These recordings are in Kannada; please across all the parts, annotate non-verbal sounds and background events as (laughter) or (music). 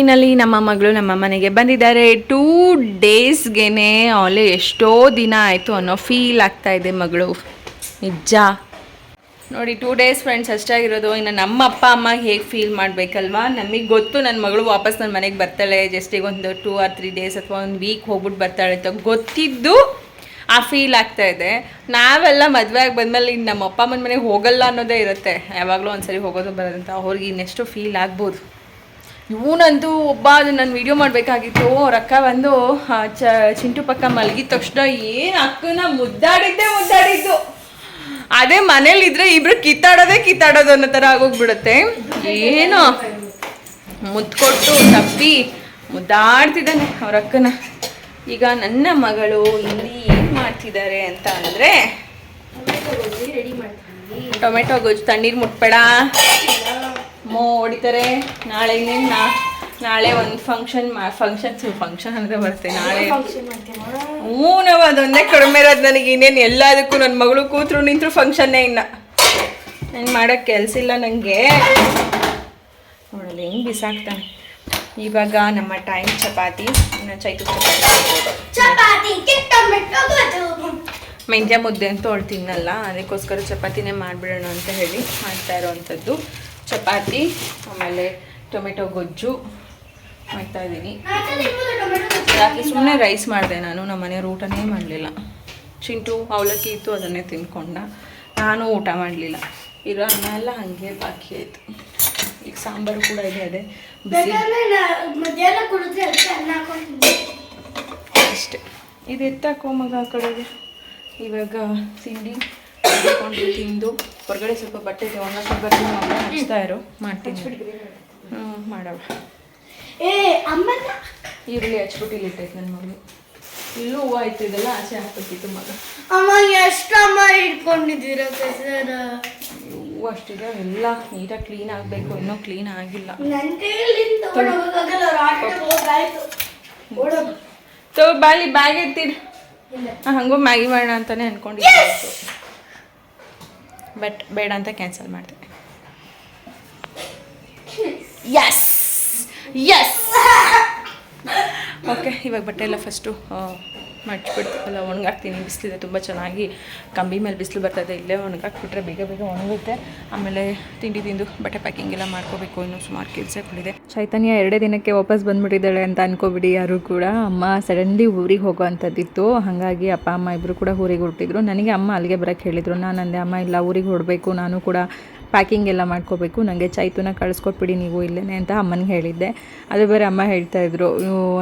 ಫೈನಲಿ ನಮ್ಮ ಮಗಳು ನಮ್ಮ ಮನೆಗೆ ಬಂದಿದ್ದಾರೆ. ಟೂ ಡೇಸ್ಗೆನೆ ಅವಳು ಎಷ್ಟೋ ದಿನ ಆಯಿತು ಅನ್ನೋ ಫೀಲ್ ಆಗ್ತಾ ಇದೆ ಮಗಳು. ನಿಜ ನೋಡಿ ಟೂ ಡೇಸ್ ಫ್ರೆಂಡ್ಸ್ ಅಷ್ಟಾಗಿರೋದು ಇನ್ನು ನಮ್ಮ ಅಪ್ಪ, ಅಮ್ಮ ಹೇಗೆ ಫೀಲ್ ಮಾಡಬೇಕಲ್ವಾ? ನಮಗೆ ಗೊತ್ತು ನನ್ನ ಮಗಳು ವಾಪಸ್ ನನ್ನ ಮನೆಗೆ ಬರ್ತಾಳೆ. ಜಸ್ಟ್ ಈಗ ಒಂದು ಟೂ ಆರ್ ತ್ರೀ ಡೇಸ್ ಅಥವಾ ಒಂದು ವೀಕ್ ಹೋಗ್ಬಿಟ್ಟು ಬರ್ತಾಳೆ ಅಂತ ಗೊತ್ತಿದ್ದು ಆ ಫೀಲ್ ಆಗ್ತಾ ಇದೆ. ನಾವೆಲ್ಲ ಮದುವೆ ಆಗಿ ಬಂದಮೇಲೆ ಇನ್ನು ನಮ್ಮ ಅಪ್ಪ ಅಮ್ಮನ ಮನೆಗೆ ಹೋಗಲ್ಲ ಅನ್ನೋದೇ ಇರುತ್ತೆ. ಯಾವಾಗಲೂ ಒಂದ್ಸರಿ ಹೋಗೋದು ಬರೋದಂತ ಅವ್ರಿಗೆ ಇನ್ನೆಷ್ಟು ಫೀಲ್ ಆಗ್ಬೋದು. ಇವನಂತೂ ಒಬ್ಬ ಅದು ನಾನು ವಿಡಿಯೋ ಮಾಡಬೇಕಾಗಿತ್ತು. ಅವ್ರ ಅಕ್ಕ ಬಂದು ಆ, ಚ ಚಿಂಟು ಪಕ್ಕ ಮಲಗಿದ ತಕ್ಷಣ ಏನು ಅಕ್ಕನ ಮುದ್ದಾಡಿದ್ದೆ ಮುದ್ದಾಡಿದ್ದು. ಅದೇ ಮನೇಲಿ ಇದ್ರೆ ಇಬ್ರು ಕಿತ್ತಾಡೋದೇ ಕಿತ್ತಾಡೋದು ಅನ್ನೋ ಥರ ಆಗೋಗ್ಬಿಡುತ್ತೆ. ಏನು? ಮುದ್ದು ಕೊಟ್ಟು ತಪ್ಪಿ ಮುದ್ದಾಡ್ತಿದ್ದಾನೆ ಅವ್ರ ಅಕ್ಕನ. ಈಗ ನನ್ನ ಮಗಳು ಇಲ್ಲಿ ಏನು ಮಾಡ್ತಿದ್ದಾರೆ ಅಂತ ಅಂದರೆ ಟೊಮೆಟೊ ಗೊಜ್ಜು ತಣ್ಣೀರು ಮುಟ್ಬೇಡ. ಮೋ ಹೊಡಿತಾರೆ. ನಾಳೆ ಇನ್ನೇನು ನಾ ನಾಳೆ ಒಂದು ಫಂಕ್ಷನ್ ಮಾ ಫಂಕ್ಷನ್ ಫಂಕ್ಷನ್ ಅಂದರೆ ಬರುತ್ತೆ ನಾಳೆ ಹ್ಞೂ ನಾವು ಅದೊಂದೇ ಕಡಿಮೆ ಇರೋದು ನನಗೆ ಇನ್ನೇನು ಎಲ್ಲದಕ್ಕೂ ನನ್ನ ಮಗಳು ಕೂತ್ರು ನಿಂತರು ಫಂಕ್ಷನ್ನೇ ಇನ್ನ. ನಾನು ಮಾಡೋಕ್ಕೆ ಕೆಲಸ ಇಲ್ಲ ನನಗೆ ನೋಡಲ್ಲ ಹೆಂಗೆ ಬಿಸಾಕ್ತಾನೆ. ಇವಾಗ ನಮ್ಮ ಟೈಮ್ ಚಪಾತಿ ಇನ್ನು ಚೈತು ಮೆಂತ್ಯ ಮುದ್ದೆ ಅಂತ ಹೊಳ್ತೀನಲ್ಲ ತಿನ್ನಲ್ಲ ಅದಕ್ಕೋಸ್ಕರ ಚಪಾತಿನೇ ಮಾಡಿಬಿಡೋಣ ಅಂತ ಹೇಳಿ ಮಾಡ್ತಾ ಇರೋವಂಥದ್ದು. ಚಪಾತಿ, ಆಮೇಲೆ ಟೊಮೆಟೊ ಗೊಜ್ಜು ಮಾಡ್ತಾ ಇದ್ದೀನಿ. ರಾತ್ರಿ ಸುಮ್ಮನೆ ರೈಸ್ ಮಾಡಿದೆ ನಾನು, ನಮ್ಮ ಮನೆಯವ್ರು ಊಟನೇ ಮಾಡಲಿಲ್ಲ. ಚಿಂಟು ಅವಲಕ್ಕಿ ಇತ್ತು, ಅದನ್ನೇ ತಿನ್ಕೊಂಡ. ನಾನು ಊಟ ಮಾಡಲಿಲ್ಲ. ಇರೋ ಅನ್ನ ಎಲ್ಲ ಹಾಗೆ ಬಾಕಿ ಆಯಿತು. ಈಗ ಸಾಂಬಾರು ಕೂಡ ಇದೆ, ಅದೇ ಬಿಸಿ. ಅಷ್ಟೇ. ಇದು ಎತ್ತಾಕೋ ಮಗ ಆ ಕಡೆಗೆ? ಇವಾಗ ತಿಂಡಿ. ಮಾಡ್ಕೊಂಡು ತಿಂದು ಹೊರಗಡೆ ಸ್ವಲ್ಪ ಬಟ್ಟೆ ಇದೆ ಸ್ವಲ್ಪ ಹಚ್ತಾ ಇರೋ. ಮಾಡ್ತೀನಿ. ಹ್ಞೂ ಮಾಡವ ಅಮ್ಮ ಈರುಳ್ಳಿ ಹಚ್ಬಿಟ್ಟು ಇಲ್ಲಿ ಇಟ್ಟೈತೆ ನನ್ನ ಮಗಳು. ಇಲ್ಲೂ ಹೂವು ಆಯ್ತು ಇದೆಲ್ಲ ಆಚೆ ಹಾಕ್ಬೇಕಿತ್ತು ಮಗ. ಅಮ್ಮ ಎಷ್ಟು ಅಮ್ಮ ಇಟ್ಕೊಂಡಿದ್ದೀರ ಸರ್ ಹೂವು ಅಷ್ಟಿದೆ ಎಲ್ಲ ನೀಟಾಗಿ ಕ್ಲೀನ್ ಆಗಬೇಕು ಇನ್ನೂ ಕ್ಲೀನ್ ಆಗಿಲ್ಲ. ತೋ ಬಾಲಿ ಬ್ಯಾಗ್ ಎತ್ತಿರಿ ಹಂಗೂ ಮ್ಯಾಗಿ ಮಾಡೋಣ ಅಂತಾನೆ ಅನ್ಕೊಂಡಿದ್ದೆ. ಬಟ್ ಬೇಡ ಅಂತ ಕ್ಯಾನ್ಸಲ್ ಮಾಡಿದೆ ಎಸ್ ಎಸ್ ಓಕೆ ಇವಾಗ ಬಟ್ಟೆ ಎಲ್ಲ ಫಸ್ಟು ಮಡ್ಚಿಬಿಡ್ತೀವಲ್ಲ ಒಣಗಾಕ್ತೀನಿ, ಬಿಸಿಲಿದೆ, ತುಂಬ ಚೆನ್ನಾಗಿ ಕಂಬಿ ಮೇಲೆ ಬಿಸಿಲು ಬರ್ತದೆ ಇಲ್ಲೇ ಒಣಗಾಕ್ಬಿಟ್ರೆ ಬೇಗ ಬೇಗ ಒಣಗುತ್ತೆ. ಆಮೇಲೆ ತಿಂಡಿ ತಿಂದು ಬಟ್ಟೆ ಪ್ಯಾಕಿಂಗ್ ಎಲ್ಲ ಮಾಡ್ಕೋಬೇಕು, ಇನ್ನೂ ಸುಮಾರು ಕೆಲಸಗಳಿದೆ ಚೈತನ್ಯ ಎರಡೇ ದಿನಕ್ಕೆ ವಾಪಸ್ ಬಂದುಬಿಟ್ಟಿದ್ದಾಳೆ ಅಂತ ಅನ್ಕೋಬಿಡಿ ಯಾರು ಕೂಡ. ಅಮ್ಮ ಸಡನ್ಲಿ ಊರಿಗೆ ಹೋಗೋ ಅಂಥದ್ದಿತ್ತು ಹಾಗಾಗಿ ಅಪ್ಪ, ಅಮ್ಮ ಇಬ್ಬರು ಕೂಡ ಊರಿಗೆ ಹೊರಟಿದ್ರು. ನನಗೆ ಅಮ್ಮ ಅಲ್ಲಿಗೆ ಬರೋಕ್ಕೆ ಹೇಳಿದರು. ನಾನು ಅಂದೆ ಅಮ್ಮ, ಇಲ್ಲ, ಊರಿಗೆ ಹೊರಡಬೇಕು. ನಾನು ಕೂಡ ಪ್ಯಾಕಿಂಗ್ ಎಲ್ಲ ಮಾಡ್ಕೋಬೇಕು. ನನಗೆ ಚೈತುನ ಕಳಿಸ್ಕೊಟ್ಬಿಡಿ ನೀವು ಇಲ್ಲೇ ಅಂತ ಅಮ್ಮನಿಗೆ ಹೇಳಿದ್ದೆ. ಅದು ಬೇರೆ ಅಮ್ಮ ಹೇಳ್ತಾ ಇದ್ರು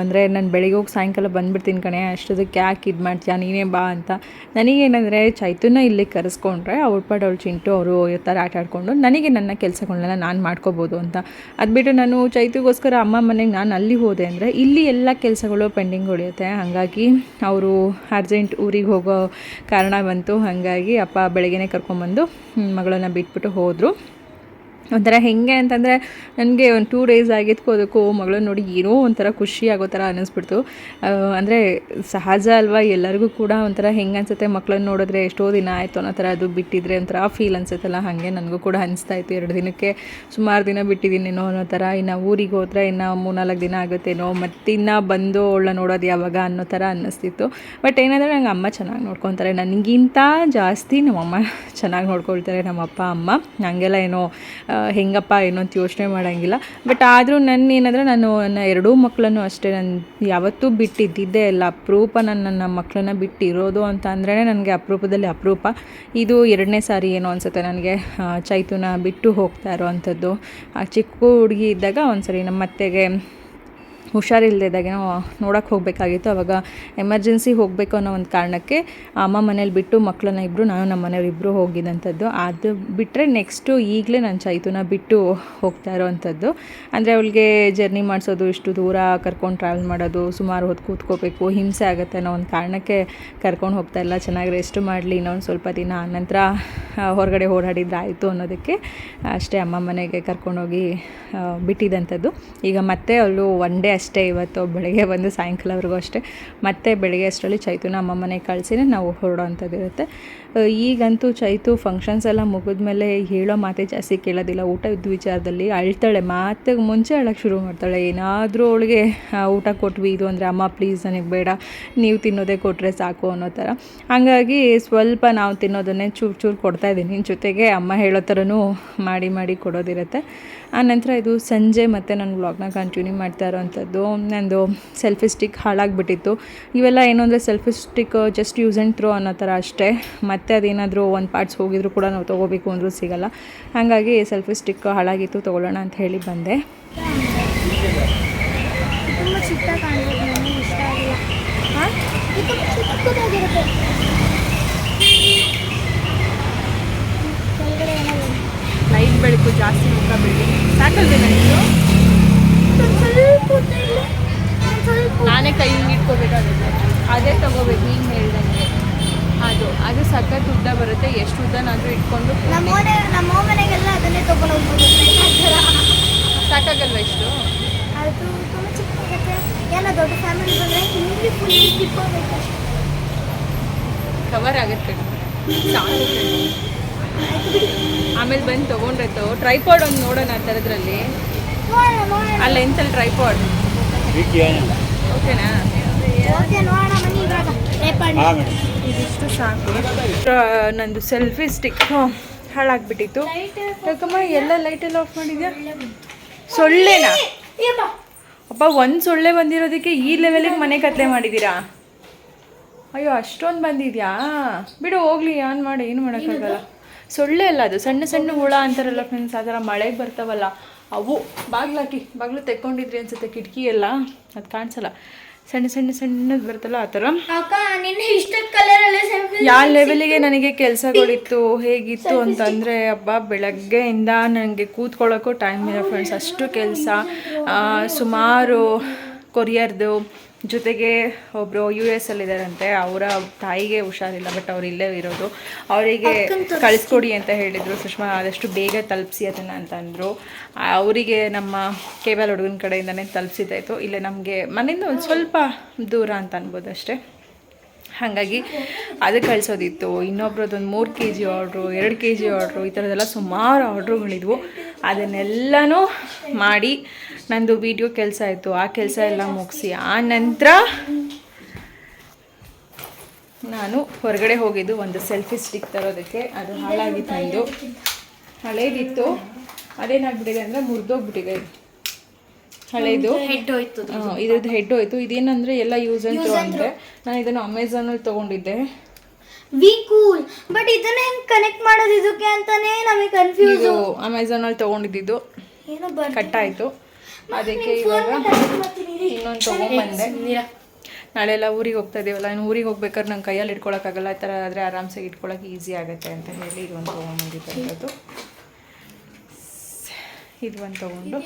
ಅಂದರೆ ನಾನು ಬೆಳಿಗ್ಗೆ ಹೋಗಿ ಸಾಯಂಕಾಲ ಬಂದ್ಬಿಡ್ತೀನಿ ಕಣೆ ಅಷ್ಟೊದಕ್ಕೆ ಯಾಕೆ ಇದು ಮಾಡ್ತೀಯಾ, ನೀನೇ ಬಾ ಅಂತ. ನನಗೇನಂದರೆ ಚೈತುನ ಇಲ್ಲಿ ಕರೆಸ್ಕೊಂಡ್ರೆ ಅವ್ಳ ಪಾಡು ಅವ್ಳು ಚಿಂಟು ಅವರು ಥರ ಆಟ ಆಡಿಕೊಂಡು, ನನಗೆ ನನ್ನ ಕೆಲಸಗಳನ್ನೆಲ್ಲ ನಾನು ಮಾಡ್ಕೋಬೋದು ಅಂತ. ಅದು ಬಿಟ್ಟು ನಾನು ಚೈತುಗೋಸ್ಕರ ಅಮ್ಮ ಮನೆಗೆ ನಾನು ಅಲ್ಲಿ ಹೋದೆ ಅಂದರೆ ಇಲ್ಲಿ ಎಲ್ಲ ಕೆಲಸಗಳು ಪೆಂಡಿಂಗ್ ಉಳಿಯುತ್ತೆ. ಹಾಗಾಗಿ ಅವರು ಅರ್ಜೆಂಟ್ ಊರಿಗೆ ಹೋಗೋ ಕಾರಣ ಬಂತು. ಹಾಗಾಗಿ ಅಪ್ಪ ಬೆಳಗ್ಗೆನೇ ಕರ್ಕೊಂಬಂದು ಮಗಳನ್ನು ಬಿಟ್ಬಿಟ್ಟು ಬಿಟ್ಬಿಟ್ಟು ಹೋದರು ಒಂಥರ ಹೆಂಗೆ ಅಂತಂದರೆ ನನಗೆ ಒಂದು ಟೂ ಡೇಸ್ ಆಗಿದ್ದಕ್ಕೂ ಅದಕ್ಕೂ ಮಗಳನ್ನ ನೋಡಿ ಏನೋ ಒಂಥರ ಖುಷಿ ಆಗೋ ಥರ ಅನ್ನಿಸ್ಬಿಡ್ತು. ಅಂದರೆ ಸಹಜ ಅಲ್ವಾ? ಎಲ್ಲರಿಗೂ ಕೂಡ ಒಂಥರ ಹೆಂಗೆ ಅನ್ಸುತ್ತೆ ಮಕ್ಕಳನ್ನ ನೋಡಿದ್ರೆ ಎಷ್ಟೋ ದಿನ ಆಯಿತು ಅನ್ನೋ ಥರ ಅದು ಬಿಟ್ಟಿದ್ರೆ ಒಂಥರ ಫೀಲ್ ಅನ್ಸುತ್ತಲ್ಲ? ಹಾಗೆ ನನಗೂ ಕೂಡ ಅನಿಸ್ತಾ ಇತ್ತು ಎರಡು ದಿನಕ್ಕೆ. ಸುಮಾರು ದಿನ ಬಿಟ್ಟಿದ್ದೀನೇನೋ ಅನ್ನೋ ಥರ. ಇನ್ನು ಊರಿಗೆ ಹೋದ್ರೆ ಇನ್ನು ಮೂರ್ನಾಲ್ಕು ದಿನ ಆಗುತ್ತೇನೋ? ಮತ್ತಿನ್ನು ಬಂದು ಅವಳನ್ನ ನೋಡೋದು ಯಾವಾಗ ಅನ್ನೋ ಥರ ಅನ್ನಿಸ್ತಿತ್ತು. ಬಟ್ ಏನಂದರೆ ನಂಗೆ ಅಮ್ಮ ಚೆನ್ನಾಗಿ ನೋಡ್ಕೊತಾರೆ ನನಗಿಂತ ಜಾಸ್ತಿ ನಮ್ಮಮ್ಮ ಚೆನ್ನಾಗಿ ನೋಡ್ಕೊಳ್ತಾರೆ ನಮ್ಮ ಅಪ್ಪ ಅಮ್ಮ. ನನಗೆಲ್ಲ ಏನೋ ಹೆಂಗಪ್ಪ ಏನೋ ಅಂತ ಯೋಚನೆ ಮಾಡೋಂಗಿಲ್ಲ. ಬಟ್ ಆದರೂ ನನ್ನ ಏನಂದರೆ ನಾನು ನನ್ನ ಎರಡೂ ಮಕ್ಕಳನ್ನು ಅಷ್ಟೇ ನಾನು ಯಾವತ್ತೂ ಬಿಟ್ಟಿದ್ದಿದ್ದೇ ಇಲ್ಲ. ಅಪರೂಪ ನಾನು ನನ್ನ ಮಕ್ಕಳನ್ನ ಬಿಟ್ಟಿರೋದು ಅಂತ ಅಂದ್ರೇ ನನಗೆ ಅಪರೂಪದಲ್ಲಿ ಅಪರೂಪ. ಇದು ಎರಡನೇ ಸಾರಿ ಏನೋ ಅನಿಸುತ್ತೆ ನನಗೆ ಚೈತುನ ಬಿಟ್ಟು ಹೋಗ್ತಾ ಇರೋವಂಥದ್ದು. ಆ ಚಿಕ್ಕ ಹುಡುಗಿ ಇದ್ದಾಗ ಒಂದ್ಸರಿ ನಮ್ಮ ಅತ್ತೆಗೆ ಹುಷಾರಿಲ್ಲದಾಗ ನೋಡೋಕ್ಕೆ ಹೋಗಬೇಕಾಗಿತ್ತು. ಅವಾಗ ಎಮರ್ಜೆನ್ಸಿ ಹೋಗಬೇಕು ಅನ್ನೋ ಒಂದು ಕಾರಣಕ್ಕೆ ಅಮ್ಮ ಮನೇಲಿ ಬಿಟ್ಟು ಮಕ್ಕಳನ್ನ ಇಬ್ಬರು ನಾನು ನಮ್ಮ ಮನೆಯವ್ರು ಇಬ್ಬರು ಹೋಗಿದ್ದಂಥದ್ದು ಅದು ಬಿಟ್ಟರೆ ನೆಕ್ಸ್ಟು ಈಗಲೇ ನಾನು ಚೈತುನ ಬಿಟ್ಟು ಹೋಗ್ತಾ ಇರೋವಂಥದ್ದು. ಅಂದರೆ ಅವಳಿಗೆ ಜರ್ನಿ ಮಾಡಿಸೋದು, ಇಷ್ಟು ದೂರ ಕರ್ಕೊಂಡು ಟ್ರಾವೆಲ್ ಮಾಡೋದು, ಸುಮಾರು ಹೊತ್ತು ಕೂತ್ಕೋಬೇಕು, ಹಿಂಸೆ ಆಗುತ್ತೆ ಅನ್ನೋ ಒಂದು ಕಾರಣಕ್ಕೆ ಕರ್ಕೊಂಡು ಹೋಗ್ತಾ ಇಲ್ಲ. ಚೆನ್ನಾಗಿ ರೆಸ್ಟ್ ಮಾಡಲಿ, ಇನ್ನೊಂದು ಸ್ವಲ್ಪ ದಿನ ಆನಂತರ ಹೊರಗಡೆ ಓಡಾಡಿದ್ರೆ ಆಯಿತು ಅನ್ನೋದಕ್ಕೆ ಅಷ್ಟೇ ಅಮ್ಮ ಮನೆಗೆ ಕರ್ಕೊಂಡೋಗಿ ಬಿಟ್ಟಿದ್ದಂಥದ್ದು ಈಗ ಮತ್ತೆ ಅವಳು ಒನ್ ಡೇ ಅಷ್ಟೇ ಇವತ್ತು ಬೆಳಗ್ಗೆ ಬಂದು ಸಾಯಂಕಾಲವರೆಗೂ ಅಷ್ಟೇ. ಮತ್ತೆ ಬೆಳಗ್ಗೆ ಅಷ್ಟರಲ್ಲಿ ಚೈತುನ ಮನೆಗೆ ಕಳಿಸಿನೇ ನಾವು ಹೊರಡೋ ಅಂಥದ್ದು ಇರುತ್ತೆ. ಆ, ಈಗಂತೂ ಚೈತು ಫಂಕ್ಷನ್ಸ್ ಎಲ್ಲ ಮುಗಿದ್ಮೇಲೆ ಹೇಳೋ ಮಾತೇ ಜಾಸ್ತಿ ಕೇಳೋದಿಲ್ಲ. ಊಟದ ವಿಚಾರದಲ್ಲಿ ಅಳ್ತಾಳೆ. ಮಾತಿಗೆ ಮುಂಚೆ ಅಳಕ್ಕೆ ಶುರು ಮಾಡ್ತಾಳೆ. ಏನಾದರೂ ಅವಳಿಗೆ ಊಟ ಕೊಟ್ವಿ. ಇದು ಅಂದರೆ ಅಮ್ಮ ಪ್ಲೀಸ್ ನನಗೆ ಬೇಡ. ನೀವು ತಿನ್ನೋದೇ ಕೊಟ್ಟರೆ ಸಾಕು ಅನ್ನೋ ಥರ. ಹಾಗಾಗಿ ಸ್ವಲ್ಪ ನಾವು ತಿನ್ನೋದನ್ನೇ ಚೂರು ಚೂರು ಕೊಡ್ತಾ ಇದ್ದೀನಿ. ಜೊತೆಗೆ ಅಮ್ಮ ಹೇಳೋ ಥರನೂ ಮಾಡಿ ಮಾಡಿ ಕೊಡೋದಿರುತ್ತೆ. ಆನಂತರ ಇದು ಸಂಜೆ ಮತ್ತು ನಾನು ವ್ಲಾಗ್ನ ಕಂಟಿನ್ಯೂ ಮಾಡ್ತಾ ಇರೋವಂಥದ್ದು ನಂದು ಸೆಲ್ಫಿ ಸ್ಟಿಕ್ ಹಾಳಾಗಿಬಿಟ್ಟಿತ್ತು. ಇವೆಲ್ಲ ಏನು ಅಂದರೆ selfie stick just use and throw ಅನ್ನೋ ಥರ ಅಷ್ಟೇ. ಮತ್ತೆ ಅದೇನಾದರೂ ಒಂದು ಪಾರ್ಟ್ಸ್ ಹೋಗಿದ್ರು ಕೂಡ ನಾವು ತೊಗೋಬೇಕು ಅಂದರೂ ಸಿಗಲ್ಲ. ಹಾಗಾಗಿ ಸೆಲ್ಫಿ ಸ್ಟಿಕ್ ಹಾಳಾಗಿತ್ತು ತೊಗೊಳ್ಳೋಣ ಅಂತ ಹೇಳಿ ಬಂದೆ. ಲೈಟ್ ಬೆಳಕು ಜಾಸ್ತಿ ಮುಖ ಬೆಳಿ ಸಾಕಲ್ವೇ ನಾನೇ ಕೈ ಹಿಂಗಿಟ್ಕೋಬೇಕಾಗುತ್ತೆ ಅದೇ ತಗೋಬೇಕು ಹಿಂಗೆ ಹೇಳ್ದಂಗೆ. ಅದು ಅದು ಸಖತ್ ಉದ್ದ ಬರುತ್ತೆ ಎಷ್ಟು ಉದ್ದನಾದರೂ ಇಟ್ಕೊಂಡು ನಮ್ಮ ಮನೆ ನಮ್ಮ ಮನೆಗೆಲ್ಲ ಅದನ್ನೇ ತಗೊಂಡು ಹೋಗ್ಬೋದು. ಆ ಥರ. ಸಾಕಾಗಲ್ವ ಇಷ್ಟು? ಅದು ತುಂಬ ದೊಡ್ಡ ಫ್ಯಾಮಿಲಿ ಬಂದರೆ ಹಿಂಗೆ ಫುಲ್ ಇಟ್ಕೋಬೇಕು ಅಷ್ಟೇ. ಕವರ್ ಆಗುತ್ತೆ. ಸಾಕು. ಆಮೇಲೆ ಬಂದು ತೊಗೊಂಡ್ರೈತು ಟ್ರೈಪಾಡ್ ಒಂದು ನೋಡೋಣ ಆ ಥರದ್ರಲ್ಲಿ. ಅಲ್ಲ ಎಂತಲ್ಲಿ ಟ್ರೈಪಾಡ್ ಓಕೆನಾ ಓಕೆ ನೋಡೋಣ ಬನ್ನಿ ಇವಾಗ. ರೇಪಣ್ಣ ಇದಿಷ್ಟು ಸಾಕು. ನಂದು ಸೆಲ್ಫಿ ಸ್ಟಿಕ್ ಹಾಳಾಗ್ಬಿಟ್ಟಿತ್ತು. ಯಾಕಮ್ಮ, ಎಲ್ಲ ಲೈಟೆಲ್ಲ ಆಫ್ ಮಾಡಿದ್ಯಾ? ಸೊಳ್ಳೆನಾ? ಅಪ್ಪ, ಒಂದು ಸೊಳ್ಳೆ ಬಂದಿರೋದಕ್ಕೆ ಈ ಲೆವೆಲಿಗೆ ಮನೆ ಕತ್ಲೆ ಮಾಡಿದ್ದೀರಾ? ಅಯ್ಯೋ, ಅಷ್ಟೊಂದು ಬಂದಿದ್ಯಾ? ಬಿಡು, ಹೋಗ್ಲಿ ಆನ್ ಮಾಡಿ, ಏನು ಮಾಡೋಕ್ಕಾಗಲ್ಲ. ಸೊಳ್ಳೆ ಅಲ್ಲ ಅದು, ಸಣ್ಣ ಸಣ್ಣ ಹುಳ ಅಂತಾರಲ್ಲ ಫ್ರೆಂಡ್ಸ್ ಆ ಥರ ಮಳೆಗೆ ಬರ್ತಾವಲ್ಲ, ಅವು ಬಾಗ್ಲಾಕಿ, ಬಾಗ್ಲು ತೆಕ್ಕೊಂಡಿದ್ರಿ ಅನ್ಸುತ್ತೆ, ಕಿಟಕಿ ಎಲ್ಲ, ಅದು ಕಾಣಿಸಲ್ಲ. ಸಣ್ಣ ಸಣ್ಣ ಸಣ್ಣದು ಬರ್ತಲ್ಲ ಆ ಥರ? ಯಾವ ಲೆವೆಲಿಗೆ ನನಗೆ ಕೆಲಸಗಳಿತ್ತು ಹೇಗಿತ್ತು ಅಂತಂದರೆ ಹಬ್ಬ ಬೆಳಗ್ಗೆಯಿಂದ ನನಗೆ ಕೂತ್ಕೊಳ್ಳೋಕ್ಕೂ ಟೈಮ್ ಇಲ್ಲ ಫ್ರೆಂಡ್ಸ್ ಅಷ್ಟು ಕೆಲಸ ಸುಮಾರು ಕೊರಿಯರ್ದು ಜೊತೆಗೆ ಒಬ್ಬರು ಯು ಎಸ್ ಅಲ್ಲಿದ್ದಾರಂತೆ ಅವರ ತಾಯಿಗೆ ಹುಷಾರಿಲ್ಲ ಬಟ್ ಅವ್ರು ಇಲ್ಲೇ ಇರೋದು. ಅವರಿಗೆ ಕಳಿಸ್ಕೊಡಿ ಅಂತ ಹೇಳಿದರು. ಸುಷ್ಮಾ ಆದಷ್ಟು ಬೇಗ ತಲುಪಿಸಿ ಅದನ್ನು ಅಂತ ಅಂದರು ಅವರಿಗೆ ನಮ್ಮ ಕೇಬಲ್ ಹುಡುಗನ ಕಡೆಯಿಂದನೇ ತಲುಪಿಸಿದ್ದಾಯಿತು. ಇಲ್ಲೇ ನಮಗೆ ಮನೆಯಿಂದ ಒಂದು ಸ್ವಲ್ಪ ದೂರ ಅಂತ ಅನ್ಬೋದು ಅಷ್ಟೇ. ಹಾಗಾಗಿ ಅದು ಕಳಿಸೋದಿತ್ತು. ಇನ್ನೊಬ್ರದ್ದೊಂದು ಮೂರು ಕೆ ಜಿ ಆರ್ಡ್ರು ಎರಡು ಕೆ ಜಿ ಆರ್ಡ್ರು ಈ ಥರದ್ದೆಲ್ಲ ಸುಮಾರು ಆರ್ಡ್ರುಗಳಿದ್ವು ಅದನ್ನೆಲ್ಲನೂ ಮಾಡಿ ನಂದು ವಿಡಿಯೋ ಕೆಲಸ ಆಯಿತು. ಆ ಕೆಲಸ ಎಲ್ಲ ಮುಗಿಸಿ. ಆ ನಂತರ ನಾನು ಹೊರಗಡೆ ಹೋಗಿದ್ದು ಒಂದು ಸೆಲ್ಫಿ ಸ್ಟಿಕ್ ತರೋದಕ್ಕೆ. ಅದು ಹಾಳಾಗಿತ್ತು ನಂದು ಹಳೇದಿತ್ತು. ಅದೇನಾಗ್ಬಿಟ್ಟಿದೆ ಅಂದರೆ ಮುರಿದೋಗ್ಬಿಟ್ಟಿದೆ. ಹಳೇದು. ಹೆಡ್ ಹೋಯ್ತು ಆ, ಇದ್ರದ್ದು. ಹೆಡ್ ಹೋಯ್ತು. ಇದೇನಂದ್ರೆ ಎಲ್ಲ ಯೂಸ್ ಅಂಡ್ ಥ್ರೋ ಅಂದರೆ ನಾನು ಇದನ್ನು ಅಮೆಝಾನಲ್ಲಿ ತಗೊಂಡಿದ್ದೆ. ವಿ ಕೂಲ್ ಬಟ್ ಇದನ್ನ ಹೆಂಗ್ ಕನೆಕ್ಟ್ ಮಾಡೋದು ಇದಕ್ಕೆ ಅಂತಾನೆ ನಮಗೆ ಕನ್ಫ್ಯೂಸ್ ಅಮೆಝಾನಲ್ಲಿ ತೊಗೊಂಡಿದ್ದು. ಏನೋ ಬರ್ ಕಟ್ಟಾಯಿತು ಅದಕ್ಕೆ ಇವಾಗ ಇನ್ನೊಂದು ತಗೊಂಡ್ಬಂದೆ ನಾಳೆ ಎಲ್ಲ ಊರಿಗೆ ಹೋಗ್ತಾ ಇದೀವಲ್ಲ ಇನ್ನು ಊರಿಗೆ ಹೋಗ್ಬೇಕಾದ್ರೆ ನಂಗೆ ಕೈಯಲ್ಲಿ ಇಟ್ಕೊಳಕ್ಕಾಗಲ್ಲ ಈ ಥರ ಆದರೆ ಆರಾಮ್ಸಾಗಿ ಇಟ್ಕೊಳಕ್ಕೆ ಈಸಿ ಆಗುತ್ತೆ ಅಂತ ಹೇಳಿ ಇದೊಂದು ತೊಗೊಂಬಂದಿದ್ದು ಇದು ಒಂದು ತೊಗೊಂಡು.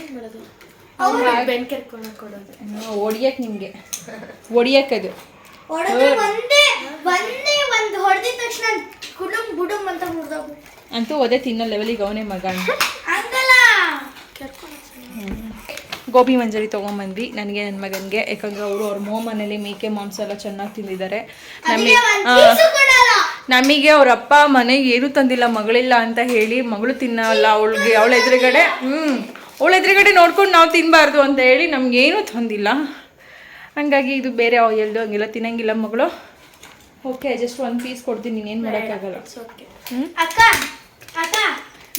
ಹೊಡಿಯಕ್ಕೆ ನಿಮಗೆ ಅದು. ಬುಡುಂ ಅಂತ ಒದೆ ತಿನ್ನೋ ಲೆವೆಲಿಗೆ ಅವನೇ ಮಗ ಅಂತ. ಗೋಬಿ ಮಂಜರಿ ತೊಗೊಂಬಂದ್ವಿ. ನನಗೆ ನನ್ನ ಮಗನಿಗೆ. ಯಾಕಂದ್ರೆ ಅವರು ಅವ್ರ ಮೋ ಮನೇಲಿ ಮೇಕೆ ಮಾಂಸ ಎಲ್ಲ ಚೆನ್ನಾಗಿ ತಿಂದಿದ್ದಾರೆ. ನಮಗೆ ನಮಗೆ ಅವ್ರ ಅಪ್ಪ ಮನೆಗೆ ಏನೂ ತಂದಿಲ್ಲ ಮಗಳಿಲ್ಲ ಅಂತ ಹೇಳಿ ಮಗಳು ತಿನ್ನಲ್ಲ ಅವಳಿಗೆ ಅವಳ ಎದುರುಗಡೆ ಹ್ಞೂ ಅವಳ ಎದುರುಗಡೆ ನೋಡ್ಕೊಂಡು ನಾವು ತಿನ್ನಬಾರ್ದು ಅಂತ ಹೇಳಿ ನಮಗೇನೂ ತಂದಿಲ್ಲ. ಹಂಗಾಗಿ ಇದು ಬೇರೆ ಎಲ್ದು ಹಂಗಿಲ್ಲ ತಿನ್ನಂಗಿಲ್ಲ ಮಗಳು. ಓಕೆ ಜಸ್ಟ್ ಒಂದು ಪೀಸ್ ಕೊಡ್ತೀನಿ ನೀನೇನು ಮಾಡೋಕ್ಕಾಗಲ್ಲ. ಹ್ಞೂ ಅಕ್ಕ ಅಕ್ಕ. ಗೋಬಿ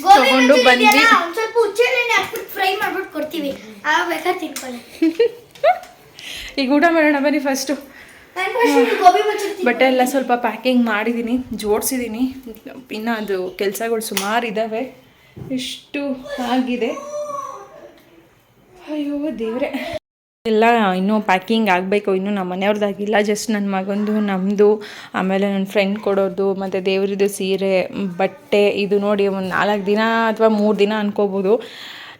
ತಗೊಂಡು ಬಂದ್ವಿ. ಸ್ವಲ್ಪ ಹುಚ್ಚೆಣ್ಣೆ ಹಾಕ್ಬಿಟ್ಟು ಫ್ರೈ ಮಾಡ್ಬಿಟ್ಟು ಕೊಡ್ತೀವಿ. ಆ ಬೇಕಾದ್ರೆ ತಿನ್ಕೊಳ್ಳಿ. (laughs) ಈಗ ಊಟ ಮಾಡೋಣ ಬನ್ನಿ ಫಸ್ಟು ಬಟ್ಟೆ ಎಲ್ಲ ಸ್ವಲ್ಪ ಪ್ಯಾಕಿಂಗ್ ಮಾಡಿದ್ದೀನಿ ಜೋಡಿಸಿದ್ದೀನಿ ಇನ್ನೂ ಅದು ಕೆಲಸಗಳು ಸುಮಾರು ಇದ್ದಾವೆ ಇಷ್ಟು ಆಗಿದೆ. ಅಯ್ಯೋ ದೇವ್ರೆ. ಎಲ್ಲ ಇನ್ನೂ ಪ್ಯಾಕಿಂಗ್ ಆಗಬೇಕು, ಇನ್ನೂ ನಮ್ಮ ಮನೆಯವ್ರದ್ದಾಗಿಲ್ಲ ಜಸ್ಟ್ ನನ್ನ ಮಗಂದು ನಮ್ಮದು ಆಮೇಲೆ ನನ್ನ ಫ್ರೆಂಡ್ ಕೊಡೋದು, ಮತ್ತು ದೇವ್ರದ್ದು ಸೀರೆ, ಬಟ್ಟೆ, ಇದು ನೋಡಿ ಒಂದು ನಾಲ್ಕು ದಿನ ಅಥವಾ ಮೂರು ದಿನ ಅನ್ಕೋಬೋದು.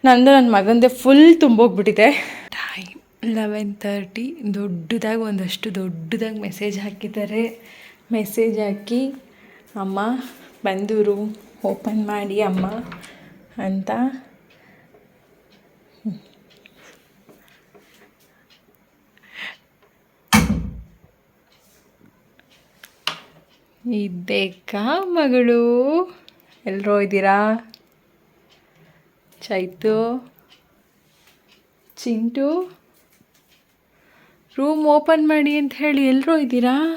ನಂದು ನನ್ನ ಮಗಂದೇ ಫುಲ್ ತುಂಬೋಗ್ಬಿಟ್ಟಿದೆ. ಟೈಮ್ ಲೆವೆನ್ ತರ್ಟಿ ದೊಡ್ಡದಾಗಿ ಒಂದಷ್ಟು ದೊಡ್ಡದಾಗಿ ಮೆಸೇಜ್ ಹಾಕಿದ್ದಾರೆ. ಮೆಸೇಜ್ ಹಾಕಿ, ಅಮ್ಮ ಬಂದೂರು ಓಪನ್ ಮಾಡಿ, ಅಮ್ಮ, ಅಂತ. ಇದ್ದೇಕ ಮಗಳು ಎಲ್ಲರೂ ಇದ್ದೀರಾ? ಚೈತು? ಚಿಂಟು? ರೂಮ್ ಓಪನ್ ಮಾಡಿ ಅಂತ ಹೇಳಿ ಎಲ್ಲರೂ ಇದ್ದೀರಾ?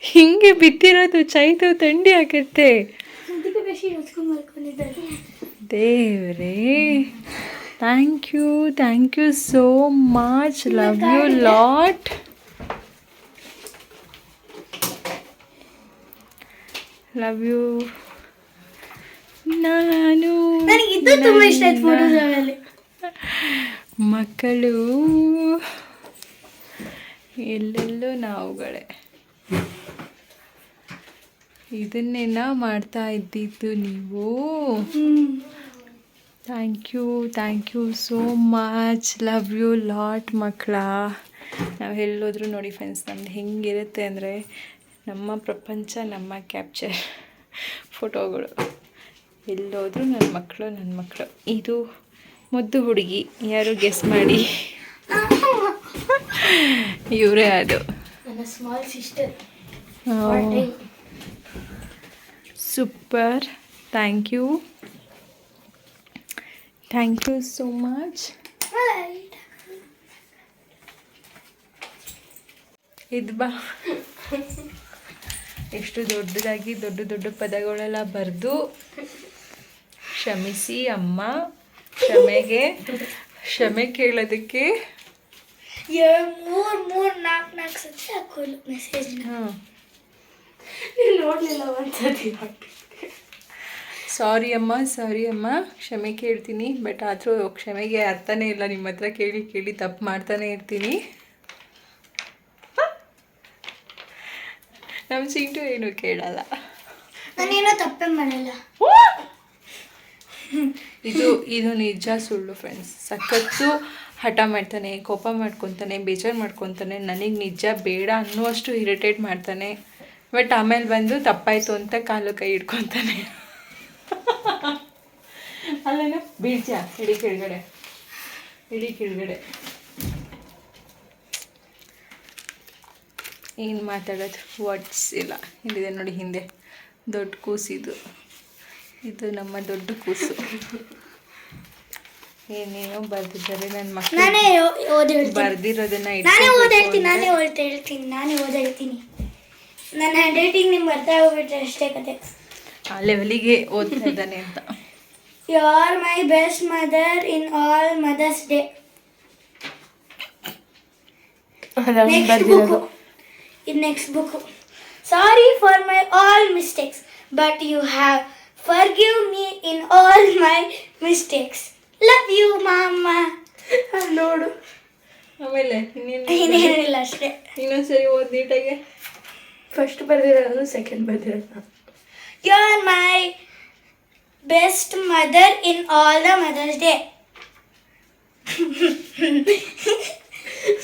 ಹಿಂಗೆ ಬಿದ್ದಿರೋದು ಚೈತು ತಂಡಿ ಆಗುತ್ತೆ. ದೇವ್ರೇ. Thank you thank you so much love you lot love you ನಾನು ಮಕ್ಕಳು ಎಲ್ಲೆಲ್ಲೂ ನಾವುಗಳೇ. ಇದನ್ನೇನ ಮಾಡ್ತಾ ಇದ್ದಿದ್ದು ನೀವು. Thank you thank you so much love you lot ಮಕ್ಕಳ. ನಾವು ಎಲ್ಲೋದ್ರೂ ನೋಡಿ ಫ್ರೆಂಡ್ಸ್ ನಮ್ದು ಹೆಂಗಿರುತ್ತೆ ಅಂದರೆ ನಮ್ಮ ಪ್ರಪಂಚ ನಮ್ಮ ಕ್ಯಾಪ್ಚರ್ ಫೋಟೋಗಳು ಎಲ್ಲೋದ್ರು ನನ್ನ ಮಕ್ಕಳು ನನ್ನ ಮಕ್ಕಳು ಇದು ಮುದ್ದು ಹುಡುಗಿ ಯಾರು ಗೆಸ್ ಮಾಡಿ? ಇವರೇ ಅದು. ನನ್ನ small sister super thank you thank you so much ಇದು ಬಾ. ಎಷ್ಟು ದೊಡ್ಡದಾಗಿ ದೊಡ್ಡ ದೊಡ್ಡ ಪದಗಳೆಲ್ಲ ಬರೆದು ಕ್ಷಮಿಸಿ ಅಮ್ಮ. ಕ್ಷಮೆಗೆ ಕ್ಷಮೆ ಕೇಳೋದಕ್ಕೆ. ಮೂರ್ ಮೂರ್ ನಾಲ್ಕು ನಾಲ್ಕು ಸತಿ ಹಾಕೋಲು ಮೆಸೇಜ್ ಹಾಂ ನೋಡಲಿಲ್ಲ ಒಂದ್ಸತಿ ಸಾರಿ ಅಮ್ಮ ಸಾರಿ ಅಮ್ಮ. ಕ್ಷಮೆ ಕೇಳ್ತೀನಿ ಬಟ್ ಆದರೂ ಕ್ಷಮೆಗೆ ಅರ್ಥನೇ ಇಲ್ಲ. ನಿಮ್ಮ ಹತ್ರ ಕೇಳಿ ಕೇಳಿ ತಪ್ಪು ಮಾಡ್ತಾನೆ ಇರ್ತೀನಿ. ನಮ್ಮ ಚಿಂಟು ಏನು ಕೇಳಲ್ಲ. ನಾನೇನೋ ತಪ್ಪೇ ಮಾಡಲ್ಲ. ಇದು ಇದು ನಿಜ ಸುಳ್ಳು ಫ್ರೆಂಡ್ಸ್ ಸಖತ್ತು ಹಠ ಮಾಡ್ತಾನೆ ಕೋಪ ಮಾಡ್ಕೊತಾನೆ ಬೇಜಾರು ಮಾಡ್ಕೊತಾನೆ ನನಗೆ ನಿಜ ಬೇಡ ಅನ್ನುವಷ್ಟು ಇರಿಟೇಟ್ ಮಾಡ್ತಾನೆ. ಬಟ್ ಆಮೇಲೆ ಬಂದು ತಪ್ಪಾಯಿತು ಅಂತ ಕಾಲು ಕೈ ಹಿಡ್ಕೊತಾನೆ. ಅಲ್ಲೇನ ಬೀಳ್ತ್ಯಾ? ಇಡಿ ಕೆಳಗಡೆ. ಇಡಿ ಕೆಳಗಡೆ. ಏನು ಮಾತಾಡೋದು? ವರ್ಡ್ಸ್ ಇಲ್ಲ. ಇಲ್ಲಿದೆ ನೋಡಿ ಹಿಂದೆ. ದೊಡ್ಡ ಕೂಸಿದು ಇದು. ನಮ್ಮ ದೊಡ್ಡ ಕೂಸು. ಏನೇನೋ ಬರ್ದಿದ್ದಾರೆ ನನ್ನ ಮಕ್ಕಳು ಬರ್ದಿರೋದನ್ನ ನಾನೇ ಓದ್ ಹೇಳ್ತೀನಿ ನಾನೇ ಓದ್ತಾ ಓದ್ ಹೇಳ್ತೀನಿ ನಾನೇ ಓದ್ ಹೇಳ್ತೀನಿ. ನನ್ನ ಹ್ಯಾಂಡ್ ರೈಟಿಂಗ್ ನಿಮ್ಗೆ ಅರ್ಥ ಆಗೋಗ್ಬಿಟ್ರೆ ಅಷ್ಟೇ ಕತೆ. ಆ ಲೆವೆಲಿಗೆ ಓದ್ತಾ ಇದ್ದಾನೆ ಅಂತ. You are my best mother in all mothers day next book in next book sorry for my all mistakes but you have forgive me in all my mistakes love you mama ನೋಡು. ಆಮೇಲೆ ಇನ್ನೇನು (laughs) ಇನ್ನೇನಿಲ್ಲ ಅಷ್ಟೇ. ಇನ್ನೊಂದ್ಸರಿ ಓದ್ ನೀಟಾಗೆ. ಫಸ್ಟ್ ಬರ್ದಿರೋದು second ಬರ್ದಿರೋದು? you are my best mother in all the mother's day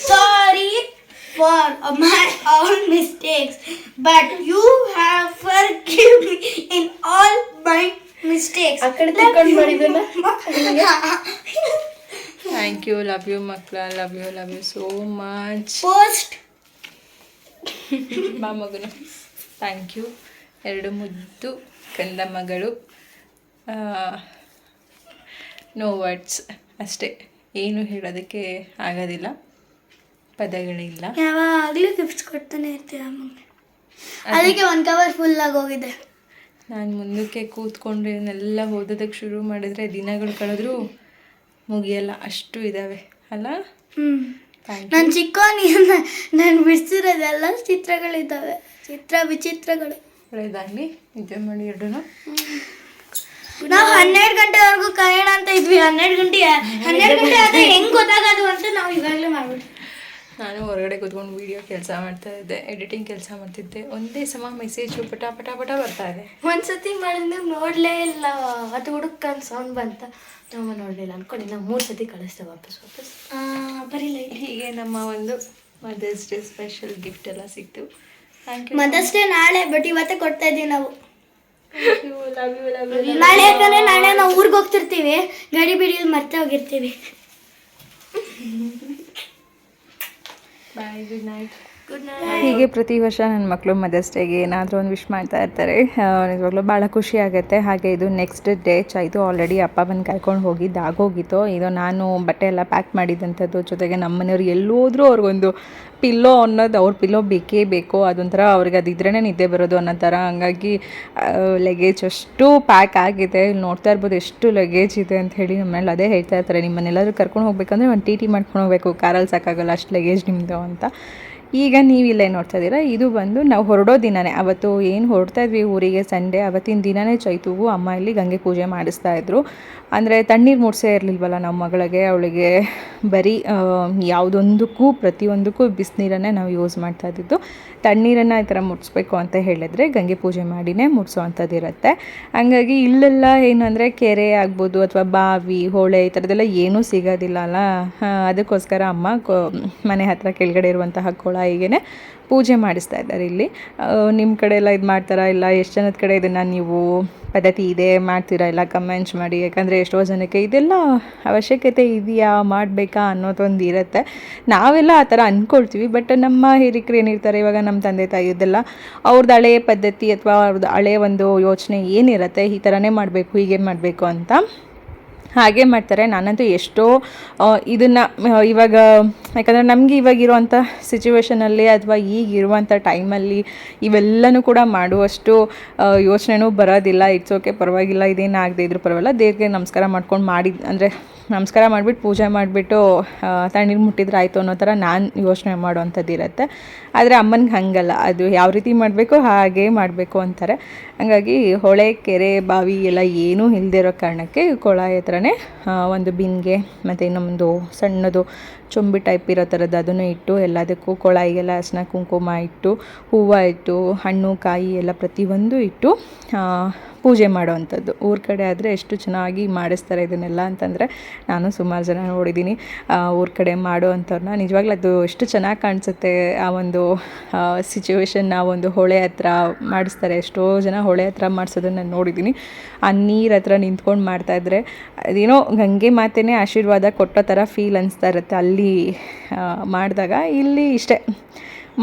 sorry for my all mistakes but you have forgive me in all my mistakes ಆ ಕಡೆ ತಿರ್ಕೊಂಡು ಮಾಡಿದ್ದನ್ನ ಥ್ಯಾಂಕ್ ಯು ಲವ್ ಯು ಮಕ್ಕಳ love you love you so much post ಬಾ ಮಗನು ಥ್ಯಾಂಕ್ ಯು ಎರಡು ಮುದ್ದು ಕಂದ ಮಗಳು ನೋ ವರ್ಡ್ಸ್ ಅಷ್ಟೇ. ಏನು ಹೇಳೋದಕ್ಕೆ ಆಗೋದಿಲ್ಲ. ಪದಗಳಿಲ್ಲ. ಯಾವಾಗಲೂ ಗಿಫ್ಟ್ಸ್ ಕೊಡ್ತಾನೆ ಇರ್ತೀರ ಅದಕ್ಕೆ ಒಂದು ಕವರ್ ಫುಲ್ ಆಗಿ ಹೋಗಿದೆ. ನಾನು ಮುಂದಕ್ಕೆ ಕೂತ್ಕೊಂಡು ಇದನ್ನೆಲ್ಲ ಓದೋದಕ್ಕೆ ಶುರು ಮಾಡಿದ್ರೆ ದಿನಗಳು ಕಳೆದ್ರೂ ಮುಗಿಯಲ್ಲ. ಅಷ್ಟು ಇದ್ದಾವೆ ಅಲ್ಲ? ನಾನು ಚಿಕ್ಕ ನಾನು ಬಿಡಿಸಿರೋದೆಲ್ಲ ಚಿತ್ರಗಳಿದ್ದಾವೆ. ಚಿತ್ರ ವಿಚಿತ್ರಗಳು. ಒಳ್ಳೆಯದಾಗಲಿ ಎಂಜಾಯ್ ಮಾಡಿ ಎರಡೂ ನಾವು ಹನ್ನೆರಡು ಗಂಟೆವರೆಗೂ ಕರೆಯೋಣ ಅಂತ ಇದ್ವಿ. ಹನ್ನೆರಡು ಗಂಟೆ ಹನ್ನೆರಡು ಗಂಟೆ ಆದ್ರೆ ಹೆಂಗ್ ಗೊತ್ತಾಗೋದು ಅಂತ ನಾವು ಇವಾಗಲೇ ಮಾಡ್ಬಿಟ್ಟು ನಾನು ಹೊರಗಡೆ ಕುತ್ಕೊಂಡು ವೀಡಿಯೋ ಕೆಲಸ ಮಾಡ್ತಾ ಇದ್ದೆ ಎಡಿಟಿಂಗ್ ಕೆಲಸ ಮಾಡ್ತಿದ್ದೆ. ಒಂದೇ ಸಮ ಮೆಸೇಜು ಪಟ ಪಟ ಪಟ ಬರ್ತಾ ಇದೆ. ಒಂದ್ಸತಿ ಮಾಡಿದ್ರೆ ನೋಡ್ಲೇ ಇಲ್ಲ. ಅದು ಹುಡುಕನ್ ಸೌಂಡ್ ಬಂತ. ನಮ್ಮ ನೋಡ್ಲಿಲ್ಲ ಅನ್ಕೊಂಡು ನಾವು ಮೂರು ಸತಿ ಕಳಿಸ್ತೇವೆ ವಾಪಸ್. ವಾಪಸ್ ಬರೀ ಹೀಗೆ ನಮ್ಮ ಒಂದು ಮದರ್ಸ್ ಡೇ ಸ್ಪೆಷಲ್ ಗಿಫ್ಟ್ ಎಲ್ಲ ಸಿಕ್ತು. ಮದರ್ಸ್ ಡೇ ನಾಳೆ ಬಟ್ ಇವತ್ತೇ ಕೊಡ್ತಾ ಇದೀವಿ ನಾವು. ನಾಳೆ ಯಾಕಂದ್ರೆ ನಾಳೆ ನಾವು ಊರಿಗೆ ಹೋಗ್ತಿರ್ತೀವಿ. ಗಡಿ ಬಿಡಿಯಲ್ಲಿ ಮರ್ತೆ ಹೋಗಿರ್ತೀವಿ. ಬಾಯ್ ಗುಡ್ ನೈಟ್ ಹೀಗೆ ಪ್ರತಿ ವರ್ಷ ನನ್ನ ಮಕ್ಕಳು ಮದರ್ಸ್ ಡೇಗೆ ಏನಾದರೂ ಒಂದು ವಿಶ್ ಮಾಡ್ತಾ ಇರ್ತಾರೆ. ನಿಜವಾಗ್ಲೂ ಭಾಳ ಖುಷಿ ಆಗುತ್ತೆ. ಹಾಗೆ ಇದು ನೆಕ್ಸ್ಟ್ ಡೇ ಚಾಯ್ತು ಆಲ್ರೆಡಿ ಅಪ್ಪ ಬಂದು ಕರ್ಕೊಂಡು ಹೋಗಿದ್ದು ಆಗೋಗಿತ್ತು. ಇದು ನಾನು ಬಟ್ಟೆ ಎಲ್ಲ ಪ್ಯಾಕ್ ಮಾಡಿದಂಥದ್ದು. ಜೊತೆಗೆ ನಮ್ಮ ಮನೆಯವ್ರು ಎಲ್ಲೋದ್ರೂ ಅವ್ರಿಗೊಂದು ಪಿಲ್ಲೋ ಅನ್ನೋದು, ಅವ್ರ ಪಿಲ್ಲೋ ಬೇಕೇ ಬೇಕು. ಅದೊಂಥರ ಅವ್ರಿಗೆ ಅದಿದ್ರೇ ನಿದ್ದೆ ಬರೋದು ಅನ್ನೋ ಥರ. ಹಂಗಾಗಿ ಲಗೇಜ್ ಅಷ್ಟು ಪ್ಯಾಕ್ ಆಗಿದೆ. ಇಲ್ಲಿ ನೋಡ್ತಾ ಇರ್ಬೋದು ಎಷ್ಟು ಲಗೇಜ್ ಇದೆ ಅಂತ ಹೇಳಿ ನಮ್ಮನೇಲಿ ಅದೇ ಹೇಳ್ತಾ ಇರ್ತಾರೆ. ನಿಮ್ಮನೆಲ್ಲಾದರೂ ಕರ್ಕೊಂಡು ಹೋಗ್ಬೇಕಂದ್ರೆ ಒಂದು ಟಿ ಟಿ ಮಾಡ್ಕೊಂಡು ಹೋಗಬೇಕು. ಕಾರಲ್ಲಿ ಸಾಕಾಗಲ್ಲ ಅಷ್ಟು ಲಗೇಜ್ ನಿಮ್ಮದು ಅಂತ. ಈಗ ನೀವು ಇಲ್ಲೇ ನೋಡ್ತಾ ಇದ್ದೀರಾ? ಇದು ಬಂದು ನಾವು ಹೊರಡೋ ದಿನನೇ. ಅವತ್ತು ಏನು ಹೊರಡ್ತಾ ಇದ್ವಿ ಊರಿಗೆ? ಸಂಡೇ. ಅವತ್ತಿನ ದಿನನೇ ಚೈತುವು ಅಮ್ಮ ಇಲ್ಲಿ ಗಂಗೆ ಪೂಜೆ ಮಾಡಿಸ್ತಾ ಇದ್ರು. ಅಂದರೆ ತಣ್ಣೀರು ಮೂಡಿಸೇ ಇರಲಿಲ್ವಲ್ಲ ನಮ್ಮ ಮಗಳಿಗೆ, ಅವಳಿಗೆ ಬರೀ ಯಾವುದೊಂದಕ್ಕೂ, ಪ್ರತಿಯೊಂದಕ್ಕೂ ಬಿಸಿನೀರನ್ನೇ ನಾವು ಯೂಸ್ ಮಾಡ್ತಾ ಇದ್ದಿದ್ದು. ತಣ್ಣೀರನ್ನು ಈ ಥರ ಮುಡಿಸ್ಬೇಕು ಅಂತ ಹೇಳಿದ್ರೆ ಗಂಗೆ ಪೂಜೆ ಮಾಡಿನೇ ಮುಡಿಸೋ ಅಂಥದ್ದು ಇರುತ್ತೆ. ಹಂಗಾಗಿ ಇಲ್ಲೆಲ್ಲ ಏನಂದರೆ ಕೆರೆ ಆಗ್ಬೋದು ಅಥವಾ ಬಾವಿ, ಹೊಳೆ ಈ ಥರದ್ದೆಲ್ಲ ಏನೂ ಸಿಗೋದಿಲ್ಲ ಅಲ್ಲ. ಅದಕ್ಕೋಸ್ಕರ ಅಮ್ಮ ಮನೆ ಹತ್ರ ಕೆಳಗಡೆ ಇರುವಂತಹ ಕೊಳಾಯಿಗೆ ಪೂಜೆ ಮಾಡಿಸ್ತಾ ಇದ್ದಾರೆ ಇಲ್ಲಿ. ನಿಮ್ಮ ಕಡೆ ಎಲ್ಲ ಇದು ಮಾಡ್ತಾರಾ? ಇಲ್ಲ, ಎಷ್ಟು ಜನದ ಕಡೆ ಇದನ್ನು ನೀವು ಪದ್ಧತಿ ಇದೆ, ಮಾಡ್ತೀರಾ? ಇಲ್ಲ ಕಮೆಂಟ್ಸ್ ಮಾಡಿ. ಯಾಕಂದರೆ ಎಷ್ಟೋ ಜನಕ್ಕೆ ಇದೆಲ್ಲ ಅವಶ್ಯಕತೆ ಇದೆಯಾ? ಮಾಡಬೇಕಾ ಅನ್ನೋದೊಂದು ಇರುತ್ತೆ. ನಾವೆಲ್ಲ ಆ ಥರ ಅಂದ್ಕೊಳ್ತೀವಿ ಬಟ್ ನಮ್ಮ ಹಿರಿಕರು ಏನಿರ್ತಾರೆ? ಇವಾಗ ನಮ್ಮ ತಂದೆ ತಾಯಿ ಇದೆಲ್ಲ ಅವ್ರದ್ದು ಹಳೆ ಪದ್ಧತಿ ಅಥವಾ ಅವ್ರದ್ದು ಹಳೆ ಒಂದು ಯೋಚನೆ ಏನಿರುತ್ತೆ? ಈ ಥರನೇ ಮಾಡಬೇಕು, ಹೀಗೆ ಮಾಡಬೇಕು ಅಂತ. ಹಾಗೆ ಮಾಡ್ತಾರೆ. ನಾನಂತೂ ಎಷ್ಟೋ ಇದನ್ನು ಇವಾಗ, ಯಾಕಂದರೆ ನಮಗೆ ಇವಾಗ ಇರುವಂಥ ಸಿಚುವೇಷನಲ್ಲಿ ಅಥವಾ ಈಗ ಇರುವಂಥ ಟೈಮಲ್ಲಿ ಇವೆಲ್ಲನೂ ಕೂಡ ಮಾಡುವಷ್ಟು ಯೋಚನೆನೂ ಬರೋದಿಲ್ಲ. ಇಟ್ಸ್ ಓಕೆ ಪರವಾಗಿಲ್ಲ, ಇದೇನು ಆಗದೆ ಇದ್ರೂ ಪರವಾಗಿಲ್ಲ. ದೇವ್ರಿಗೆ ನಮಸ್ಕಾರ ಮಾಡ್ಕೊಂಡು ಮಾಡಿ ಅಂದರೆ ನಮಸ್ಕಾರ ಮಾಡಿಬಿಟ್ಟು ಪೂಜೆ ಮಾಡಿಬಿಟ್ಟು ತಣ್ಣೀರು ಮುಟ್ಟಿದ್ರೆ ಆಯಿತು ಅನ್ನೋ ಥರ ನಾನು ಯೋಚನೆ ಮಾಡುವಂಥದ್ದು ಇರುತ್ತೆ ಆದರೆ ಅಮ್ಮನಿಗೆ ಹಾಗಲ್ಲ. ಅದು ಯಾವ ರೀತಿ ಮಾಡಬೇಕು ಹಾಗೆ ಮಾಡಬೇಕು ಅಂತಾರೆ. ಹಂಗಾಗಿ ಹೊಳೆ, ಕೆರೆ, ಬಾವಿ ಎಲ್ಲ ಏನೂ ಇಲ್ಲದೆ ಇರೋ ಕಾರಣಕ್ಕೆ ಕೊಳಾಯಿ ಹತ್ರನೇ ಒಂದು ಬಿನ್ಗೆ ಮತ್ತು ಇನ್ನೊಂದು ಸಣ್ಣದು ಚೊಂಬಿ ಟೈಪ್ ಇರೋ ಥರದ್ದು ಅದನ್ನು ಇಟ್ಟು ಎಲ್ಲದಕ್ಕೂ ಕೊಳಾಯಿಗೆಲ್ಲ ಅರ್ಶಿನ, ಕುಂಕುಮ ಇಟ್ಟು, ಹೂವು ಇಟ್ಟು, ಹಣ್ಣು, ಕಾಯಿ ಎಲ್ಲ ಪ್ರತಿಯೊಂದು ಇಟ್ಟು ಪೂಜೆ ಮಾಡೋವಂಥದ್ದು. ಊರ ಕಡೆ ಆದರೆ ಎಷ್ಟು ಚೆನ್ನಾಗಿ ಮಾಡಿಸ್ತಾರೆ ಇದನ್ನೆಲ್ಲ ಅಂತಂದರೆ ನಾನು ಸುಮಾರು ಜನ ನೋಡಿದ್ದೀನಿ. ಊರ ಕಡೆ ಮಾಡೋ ಅಂಥವ್ರನ್ನ ನಿಜವಾಗ್ಲೂ ಅದು ಎಷ್ಟು ಚೆನ್ನಾಗಿ ಕಾಣಿಸುತ್ತೆ ಆ ಒಂದು ಸಿಚುವೇಶನ್ ಆ ಒಂದು ಹೊಳೆ ಹತ್ರ ಮಾಡಿಸ್ತಾರೆ. ಎಷ್ಟೋ ಜನ ಹೊಳೆ ಹತ್ರ ಮಾಡಿಸೋದನ್ನ ನಾನು ನೋಡಿದ್ದೀನಿ. ಆ ನೀರು ಹತ್ರ ನಿಂತ್ಕೊಂಡು ಮಾಡ್ತಾಯಿದ್ರೆ ಅದೇನೋ ಗಂಗೆ ಮಾತೆನೇ ಆಶೀರ್ವಾದ ಕೊಟ್ಟೋ ಥರ ಫೀಲ್ ಅನಿಸ್ತಾ ಇರುತ್ತೆ ಅಲ್ಲಿ ಮಾಡಿದಾಗ. ಇಲ್ಲಿ ಇಷ್ಟೇ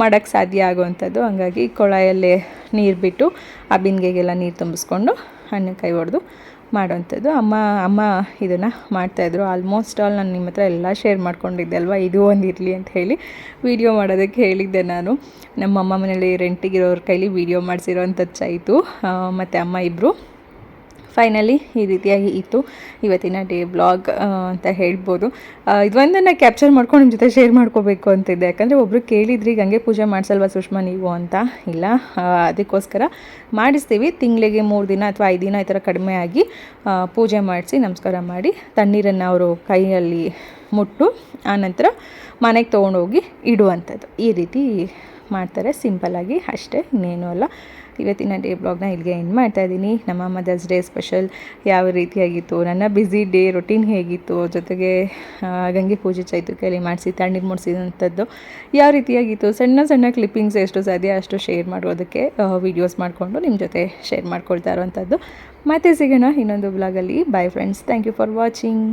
ಮಾಡೋಕ್ಕೆ ಸಾಧ್ಯ ಆಗುವಂಥದ್ದು. ಹಂಗಾಗಿ ಕೊಳಾಯಲ್ಲೇ ನೀರು ಬಿಟ್ಟು ಆ ಬಿಂದಿಗೆಗೆಲ್ಲ ನೀರು ತುಂಬಿಸ್ಕೊಂಡು ಹಣ್ಣು ಕೈ ಹೊಡೆದು ಮಾಡೋವಂಥದ್ದು ಅಮ್ಮ ಅಮ್ಮ ಇದನ್ನು ಮಾಡ್ತಾಯಿದ್ರು. ಆಲ್ಮೋಸ್ಟ್ ಆಲ್ ನಾನು ನಿಮ್ಮ ಹತ್ರ ಎಲ್ಲ ಶೇರ್ ಮಾಡ್ಕೊಂಡಿದ್ದೆ ಅಲ್ವಾ? ಇದು ಒಂದು ಇರಲಿ ಅಂತ ಹೇಳಿ ವೀಡಿಯೋ ಮಾಡೋದಕ್ಕೆ ಹೇಳಿದ್ದೆ ನಾನು. ನಮ್ಮ ಅಮ್ಮ ಮನೇಲಿ ರೆಂಟಿಗಿರೋರ ಕೈಲಿ ವೀಡಿಯೋ ಮಾಡಿಸಿರೋವಂಥದ್ದು ಚಾಯಿತು ಮತ್ತು ಅಮ್ಮ ಇಬ್ಬರು ಫೈನಲಿ ಈ ರೀತಿಯಾಗಿ ಇತ್ತು. ಇವತ್ತಿನ ಡೇ ಬ್ಲಾಗ್ ಅಂತ ಹೇಳ್ಬೋದು. ಇದೊಂದನ್ನು ಕ್ಯಾಪ್ಚರ್ ಮಾಡ್ಕೊಂಡು ನಿಮ್ಮ ಜೊತೆ ಶೇರ್ ಮಾಡ್ಕೋಬೇಕು ಅಂತಿದ್ದೆ. ಯಾಕಂದರೆ ಒಬ್ಬರು ಕೇಳಿದ್ರಿ, ಗಂಗೆ ಪೂಜೆ ಮಾಡಿಸಲ್ವಾ ಸುಷ್ಮಾ ನೀವು? ಅಂತ. ಇಲ್ಲ ಅದಕ್ಕೋಸ್ಕರ ಮಾಡಿಸ್ತೀವಿ. ತಿಂಗಳಿಗೆ ಮೂರು ದಿನ ಅಥವಾ ಐದು ದಿನ ಈ ಥರ ಕಡಿಮೆ ಆಗಿ ಪೂಜೆ ಮಾಡಿಸಿ ನಮಸ್ಕಾರ ಮಾಡಿ ತಣ್ಣೀರನ್ನು ಅವರು ಕೈಯಲ್ಲಿ ಮುಟ್ಟು, ಆನಂತರ ಮನೆಗೆ ತೊಗೊಂಡೋಗಿ ಇಡುವಂಥದ್ದು. ಈ ರೀತಿ ಮಾಡ್ತಾರೆ. ಸಿಂಪಲ್ಲಾಗಿ ಅಷ್ಟೇ, ಇನ್ನೇನು ಅಲ್ಲ. ಇವತ್ತಿನ ಡೇ ಬ್ಲಾಗ್ನ ಇಲ್ಲಿಗೆ ಎಂಡ್ ಮಾಡ್ತಾ ಇದ್ದೀನಿ. ನಮ್ಮ ಮದರ್ಸ್ ಡೇ ಸ್ಪೆಷಲ್ ಯಾವ ರೀತಿಯಾಗಿತ್ತು, ನನ್ನ ಬ್ಯುಸಿ ಡೇ ರೊಟೀನ್ ಹೇಗಿತ್ತು, ಜೊತೆಗೆ ಗಂಗೆ ಪೂಜೆ ಚೈತು ಕೈಲಿ ಮಾಡಿಸಿ, ತಣ್ಣೀರು ಮುಡಿಸಿದಂಥದ್ದು ಯಾವ ರೀತಿಯಾಗಿತ್ತು, ಸಣ್ಣ ಸಣ್ಣ ಕ್ಲಿಪ್ಪಿಂಗ್ಸ್ ಎಷ್ಟು ಸಾಧ್ಯ, ಅಷ್ಟು ಶೇರ್ ಮಾಡೋದಕ್ಕೆ ವೀಡಿಯೋಸ್ ಮಾಡಿಕೊಂಡು ನಿಮ್ಮ ಜೊತೆ ಶೇರ್ ಮಾಡ್ಕೊಳ್ತಾ ಇರುವಂಥದ್ದು. ಮತ್ತೆ ಸಿಗೋಣ ಇನ್ನೊಂದು ಬ್ಲಾಗಲ್ಲಿ bye friends thank you for watching